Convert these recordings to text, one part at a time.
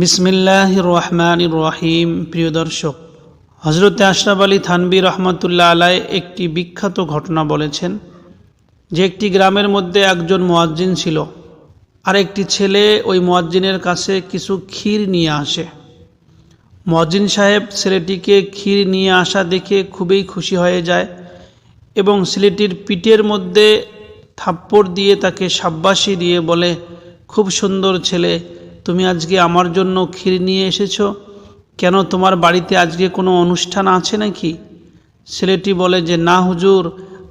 বিসমিল্লাহ রহমান রহিম। প্রিয় দর্শক হজরত আশরাফ আলী থানবী রহমতুল্লাহ আলাই একটি বিখ্যাত ঘটনা বলেছেন, যে একটি গ্রামের মধ্যে একজন মোয়াজ্জিন ছিল, আর একটি ছেলে ওই মোয়াজ্জিনের কাছে কিছু ক্ষীর নিয়ে আসে। মোয়াজ্জিন সাহেব ছেলেটিকে ক্ষীর নিয়ে আসা দেখে খুবই খুশি হয়ে যায় এবং ছেলেটির পিঠের মধ্যে থাপ্পড় দিয়ে তাকে সাব্বাসি দিয়ে বলে, খুব সুন্দর ছেলে তুমি আজকে আমার জন্য ক্ষীর নিয়ে এসেছ? কেন তোমার বাড়িতে আজকে কোনো অনুষ্ঠান আছে নাকি? ছেলেটি বলে যে, না হুজুর,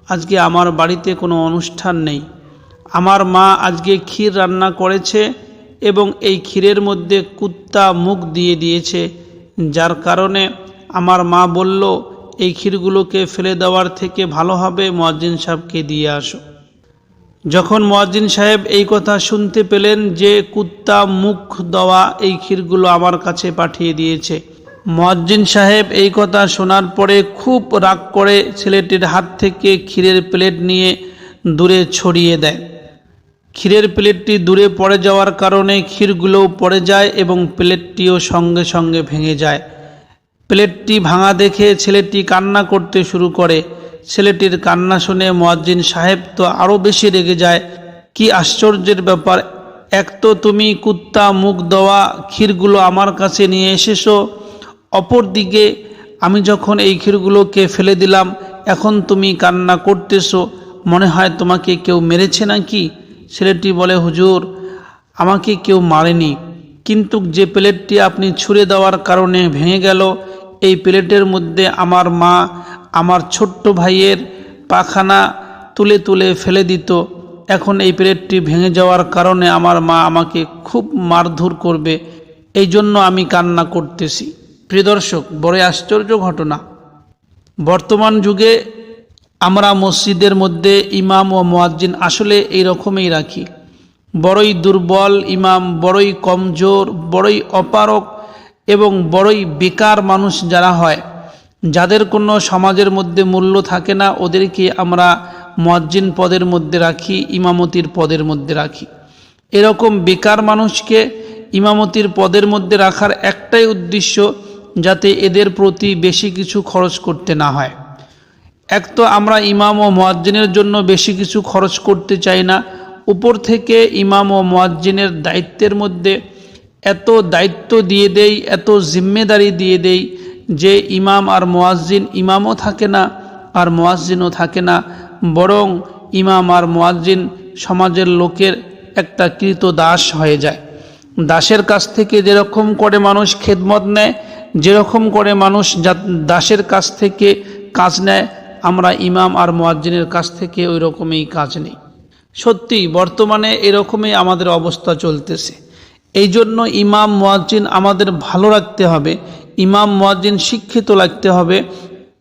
আজকে আমার বাড়িতে কোনো অনুষ্ঠান নেই। আমার মা আজকে ক্ষীর রান্না করেছে এবং এই ক্ষীরের মধ্যে কুত্তা মুখ দিয়ে দিয়েছে। যার কারণে আমার মা বলল, এই ক্ষীরগুলোকে ফেলে দেওয়ার থেকে ভালো হবে, মোয়াজ্জিন সাহেবকে দিয়ে আসো। যখন মোয়াজ্জিন সাহেব এই কথা শুনতে পেলেন যে কুত্তা মুখ দেওয়া এই ক্ষীরগুলো আমার কাছে পাঠিয়ে দিয়েছে, মোয়াজ্জিন সাহেব এই কথা শোনার পরে খুব রাগ করে ছেলেটির হাত থেকে ক্ষীরের প্লেট নিয়ে দূরে ছড়িয়ে দেয়। ক্ষীরের প্লেটটি দূরে পড়ে যাওয়ার কারণে ক্ষীরগুলোও পড়ে যায় এবং প্লেটটিও সঙ্গে সঙ্গে ভেঙে যায়। প্লেটটি ভাঙা দেখে ছেলেটি কান্না করতে শুরু করে। ছেলেটির কান্না শুনে মোয়াজ্জিন সাহেব তো আরও বেশি রেগে যায়। কি আশ্চর্যের ব্যাপার। এক তো তুমি কুত্তা, মুখ দেওয়া ক্ষীরগুলো আমার কাছে নিয়ে এসেছ। অপরদিকে আমি যখন এই ক্ষীরগুলোকে ফেলে দিলাম, এখন তুমি কান্না করতেছো। মনে হয় তোমাকে কেউ মেরেছে নাকি? ছেলেটি বলে, হুজুর, আমাকে কেউ মারেনি। কিন্তু যে প্লেটটি আপনি ছুঁড়ে দেওয়ার কারণে ভেঙে গেল, এই প্লেটের মধ্যে আমার মা আমার ছোট্ট ভাইয়ের পাখানা তুলে তুলে ফেলে দিত। এখন এই প্লেটটি ভেঙে যাওয়ার কারণে আমার মা আমাকে খুব মারধর করবে। এই জন্য আমি কান্না করতেছি। প্রিয় দর্শক, বড় আশ্চর্য ঘটনা। বর্তমান যুগে আমরা মসজিদের মধ্যে ইমাম ও মোয়াজ্জিন আসলে এই রকমই রাখি। বড়ই দুর্বল ইমাম, বড়ই কমজোর, বড়ই অপারক এবং বড়ই বেকার মানুষ যারা হয় যাদের কোনো সমাজের মধ্যে মূল্য থাকে না, ওদেরকে আমরা মজ্জিন পদের মধ্যে রাখি, ইমামতির পদের মধ্যে রাখি। এরকম বেকার মানুষকে ইমামতির পদের মধ্যে রাখার একটাই উদ্দেশ্য যাতে এদের প্রতি বেশি কিছু খরচ করতে না হয়। এক তো আমরা ইমাম ও মোয়াজ্জিনের জন্য বেশি কিছু খরচ করতে চাই না। উপর থেকে ইমাম ও মোয়াজ্জিনের দায়িত্বের মধ্যে এত দায়িত্ব দিয়ে দেই, এত জিম্মেদারি দিয়ে দেই যে ইমাম আর মোয়াজ্জিন ইমামও থাকে না আর মোয়াজ্জিনও থাকে না, বরং ইমাম আর মোয়াজ্জিন সমাজের লোকের একটা কৃত দাস হয়ে যায়। দাসের কাছ থেকে যেরকম করে মানুষ খেদমত নেয়, যেরকম করে মানুষ দাসের কাছ থেকে কাজ নেয়, আমরা ইমাম আর মোয়াজ্জিনের কাছ থেকে ওই রকমই কাজ নেই। সত্যি, বর্তমানে এরকমই আমাদের অবস্থা চলতেছে। এই জন্য ইমাম, মোয়াজ্জিন আমাদের ভালো রাখতে হবে। ইমাম মোয়াজ্জিন শিক্ষিত লাগতে হবে।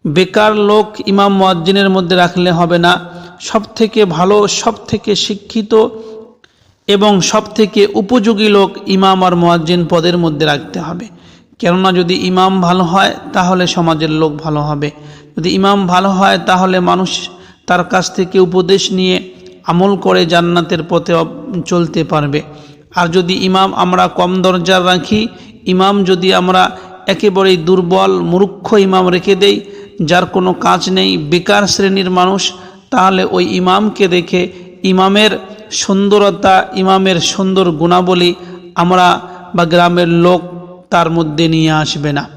বেকার লোক ইমাম মোয়াজ্জিনের মধ্যে রাখলে হবে না। সব থেকে ভালো সব থেকে শিক্ষিত এবং সব থেকে উপযোগী লোক ইমাম আর মোয়াজ্জিন পদের মধ্যে রাখতে হবে। কেননা যদি ইমাম ভালো হয়, তাহলে সমাজের লোক ভালো হবে। যদি ইমাম ভালো হয়, তাহলে মানুষ তার কাছ থেকে উপদেশ নিয়ে আমল করে জান্নাতের পথে চলতে পারবে। আর যদি ইমাম আমরা কম দরজার রাখি, ইমাম যদি আমরা একেবারেই দুর্বল, মূর্খ ইমাম রেখে দেই, যার কোনো কাজ নেই, বেকার শ্রেণির মানুষ, তাহলে ওই ইমামকে দেখে ইমামের সুন্দরতা, ইমামের সুন্দর গুণাবলী আমরা বা গ্রামের লোক তার মধ্যে নিয়ে আসবে না।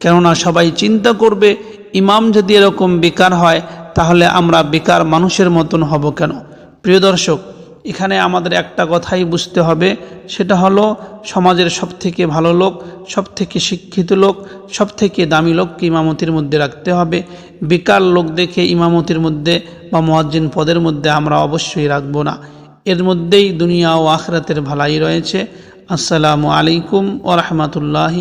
কেননা সবাই চিন্তা করবে, ইমাম যদি এরকম বেকার হয়, তাহলে আমরা বেকার মানুষের মতন হব কেন? প্রিয় দর্শক এখানে আমাদের একটা কথাই বুঝতে হবে, সেটা হলো সমাজের সব থেকে ভালো লোক সব থেকে শিক্ষিত লোক সব থেকে দামি লোককে ইমামতির মধ্যে রাখতে হবে। বেকার লোক দেখে ইমামতির মধ্যে বা মোয়াজ্জিন পদের মধ্যে আমরা অবশ্যই রাখব না। এর মধ্যেই দুনিয়া ও আখরাতের ভালাই রয়েছে। আসসালামু আলাইকুম ও রহমতুল্লাহি